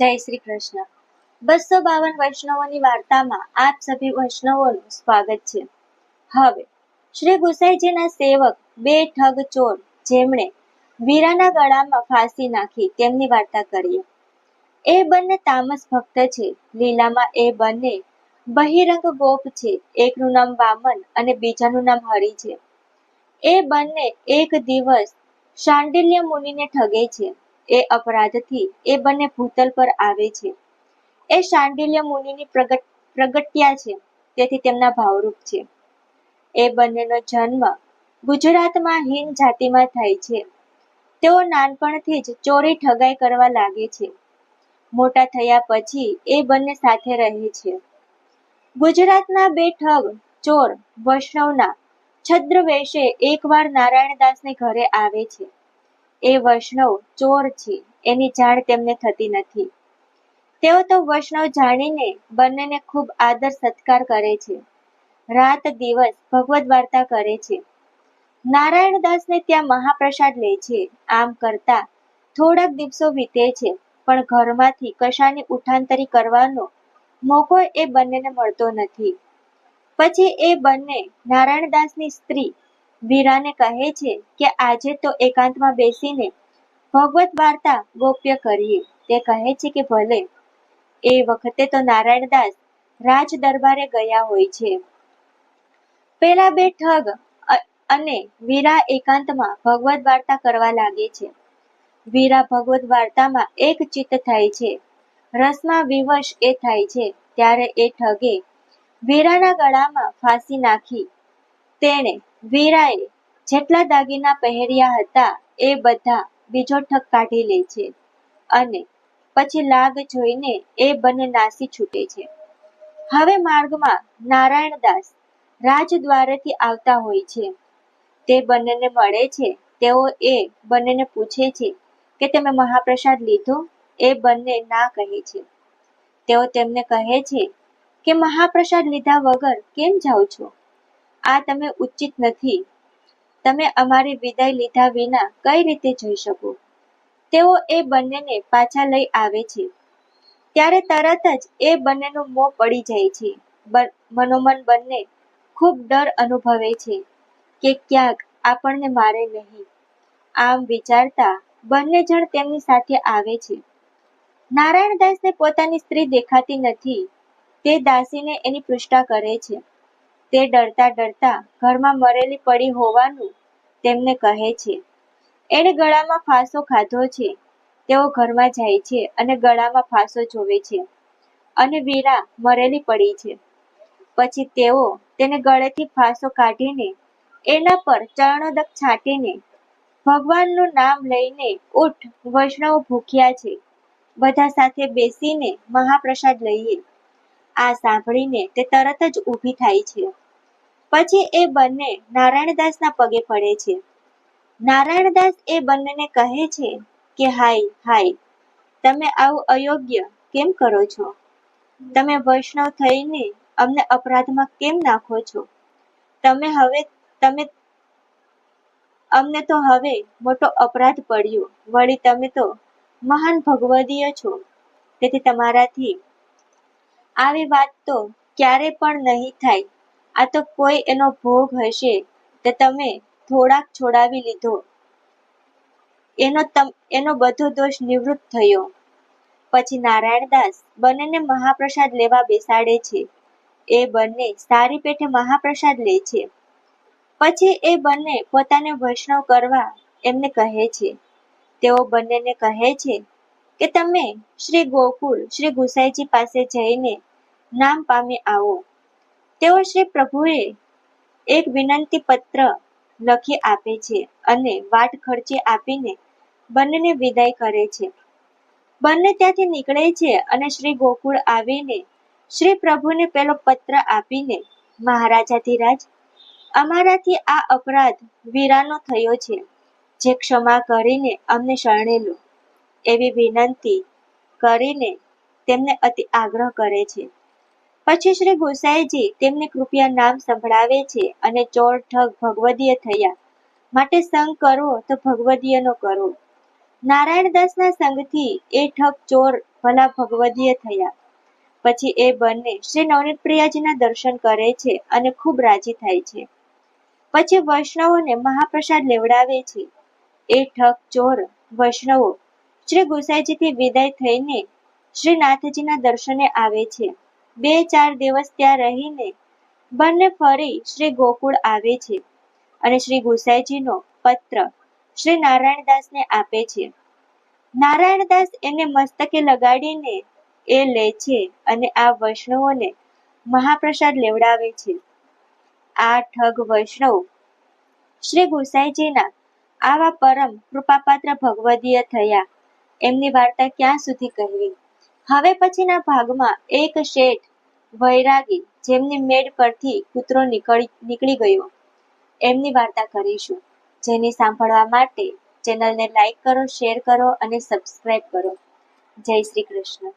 જય શ્રી કૃષ્ણ. બસો બાવન વૈષ્ણવોની વાર્તામાં આપ સભી વૈષ્ણવોનું સ્વાગત છે. હવે, શ્રી ગુસાઈજીના સેવક બે ઠગ ચોર જેમણે વીરાના ગળામાં ફાંસી નાખી તેમની વાર્તા કરીએ. એ બંને તામસ ભક્ત છે. લીલામાં એ બંને બહિરંગ ગોપ છે. એકનું નામ વામન અને બીજાનું નામ હરિ છે. એ બંને એક દિવસ શાંડિલ્ય મુનિને ઠગે છે. એ અપરાધથી એ બંને ભૂતલ પર આવે છે. એ શાંડિલ્ય મુનિની પ્રગટ, પ્રગટ્યા છે. તેથી તેમના ભાવરૂપ છે. એ બંનેનો જન્મ ગુજરાતમાં હિન જાતિમાં થાય છે. તેઓ નાનપણથી જ ચોરી ઠગાઈ કરવા લાગે છે. મોટા થયા પછી એ બંને સાથે રહે છે. ગુજરાતના બે ઠગ, ચોર, વૈષ્ણવના છદ્રવેશે એકવાર નારાયણદાસને ઘરે આવે છે. એ વૈષ્ણવ ચોર છે. એની જાણ તેમને થતી નથી. તેઓ તો વૈષ્ણવ જાણીને બંનેને ખૂબ આદર સત્કાર કરે છે. રાત દિવસ ભગવદ વાર્તા કરે છે. નારાયણદાસને ત્યાં મહાપ્રસાદ લે છે. આમ કરતા થોડાક દિવસો વીતે છે, પણ ઘરમાંથી કશાની ઉઠાંતરી કરવાનો મોકો એ બંનેને મળતો નથી. પછી એ બંને નારાયણદાસની સ્ત્રી વીરાને કહે છે કે આજે તો એકાંતમાં બેસીને ભગવત વાર્તા ગોપ્ય કરીએ. તે કહે છે કે ભલે, એ વખતે તો નારાયણદાસ રાજ દરબારે ગયા હોય છે. પેલા બે ઠગ અને વીરા એકાંતમાં ભગવત વાર્તા કરવા લાગે છે. વીરા ભગવત વાર્તામાં એક ચિત્ત થાય છે. રસમાં વિવશ એ થાય છે. ત્યારે એ ઠગે વીરાના ગળામાં ફાંસી નાખી. તેણે વીરાએ જેટલા દાગીના પહેર્યા હતા એ બધા બીજો ઠગ કાઢી લે છે અને પછી લાગ જોઈને એ બંને નાસી છૂટે છે. હવે માર્ગમાં નારાયણદાસ રાજદ્વારેથી આવતા હોય છે. તે બંનેને મળે છે. તેઓ એ બંનેને પૂછે છે કે તમે મહાપ્રસાદ લીધો? એ બંને ના કહે છે. તેઓ તેમને કહે છે કે મહાપ્રસાદ લીધા વગર કેમ જાઓ છો? આ તમે ઉચિત નથી. તમે અમારી વિદાય લીધા વિના કઈ રીતે જઈ શકો? તેઓ એ બંનેને પાછા લઈ આવે છે. ત્યારે તરત જ એ બંનેનું મોં પડી જાય છે. મનોમન બંને ખૂબ ડર અનુભવે છે કે ક્યાંક આપણને મારે નહીં. આમ વિચારતા બંને જણ તેમની સાથે આવે છે. નારાયણ દાસને પોતાની સ્ત્રી દેખાતી નથી. તે દાસીને એની પૃષ્ઠા કરે છે. તે ડરતા ડરતા ઘરમાં મરેલી પડી હોવાનું તેમને કહે છે. એણે ગળામાં ફાંસો ખાધો છે. તેઓ ઘરમાં જાય છે અને ગળામાં ફાંસો જોવે છે અને વીરા મરેલી પડી છે. પછી તેઓ તેને ગળેથી ફાંસો કાઢીને એના પર ચરણોદક છાંટીને ભગવાનનું નામ લઈને ઉઠ વૈષ્ણવ ભૂખ્યા છે. બધા સાથે બેસીને મહાપ્રસાદ લઈએ. આ સાંભળીને તે તરત જ ઊભી થાય છે. પછી એ બંને નારાયણદાસના પગે પડે છે. નારાયણદાસ એ બંનેને કહે છે કે, હાય હાય, તમે આવું અયોગ્ય કેમ કરો છો? તમે વૈષ્ણવ થઈને અમને અપરાધમાં કેમ નાખો છો? તમે હવે, તમે, અમને તો હવે મોટો અપરાધ પડ્યો. વળી તમે તો મહાન ભગવદીય છો. તેથી તમારાથી આવી વાત તો ક્યારે પણ નહીં થાય. આ તો કોઈ એનો ભોગ હશે તે તમે થોડાક છોડાવી લીધો. એનો તમ, એનો બધો દોષ નિવૃત્ત થયો. પછી નારાયણદાસ બંનેને મહાપ્રસાદ લેવા બેસાડે છે. એ બંને સારી પેઠે મહાપ્રસાદ લે છે. પછી એ બંને પોતાને વૈષ્ણવ કરવા એમને કહે છે. તેઓ બંનેને કહે છે કે તમે શ્રી ગોકુળ, શ્રી ગુસાઈજી પાસે જઈને નામ પામી આવો. તેઓ શ્રી પ્રભુએ એક વિનંતી પત્ર લખી આપે છે અને વાટ ખર્ચે આપીને બંનેને વિદાય કરે છે. બંને ત્યાંથી નીકળે છે અને શ્રી ગોકુળ આવીને શ્રી પ્રભુને પેલો પત્ર આપીને મહારાજાધિરાજ અમારાથી આ અપરાધ વીરાનો થયો છે. જે ક્ષમા કરીને અમને શરણે લો. એવી વિનંતી કરીને તેમને અતિ આગ્રહ કરે છે. પછી શ્રી ગોસાઈજી તેમને કૃપયા નામ સંભળાવે છે અને ચોર ઠગ ભગવદીય થયા. માટે સંગ કરવો તો ભગવદીયનો કરો. નારાયણદાસના સંગથી એ ઠગ ચોર ભલા ભગવદીય થયા. પછી એ બંને શ્રી નવનીત પ્રિયાજીના દર્શન કરે છે અને ખૂબ રાજી થાય છે. પછી વૈષ્ણવોને મહાપ્રસાદ લેવડાવે છે. એ ઠગ ચોર વૈષ્ણવો શ્રી ગુસાઈજીથી વિદાય થઈને શ્રીનાથજીના દર્શને આવે છે. બે ચાર દિવસ ત્યાં રહીને બંને ફરી શ્રી ગોકુળ આવે છે અને શ્રી ગુસાઈજીનો પત્ર શ્રી નારાયણદાસને આપે છે. નારાયણદાસ એને મસ્તકે લગાડીને એ લે છે અને આ વૈષ્ણવોને મહાપ્રસાદ લેવડાવે છે. આ ઠગ વૈષ્ણવ શ્રી ગુસાઈજીના આવા પરમ કૃપાપાત્ર ભગવદીય થયા. એમની વાર્તા ક્યાં સુધી કહેવી? હવે પછીના ભાગમાં એક શેઠ વૈરાગી જેમની મેડ પરથી કૂતરો નીકળી નીકળી ગયો. એમની વાર્તા કરીશું. જેને સાંભળવા માટે ચેનલને લાઈક કરો, શેર કરો અને સબસ્ક્રાઈબ કરો. જય શ્રી કૃષ્ણ.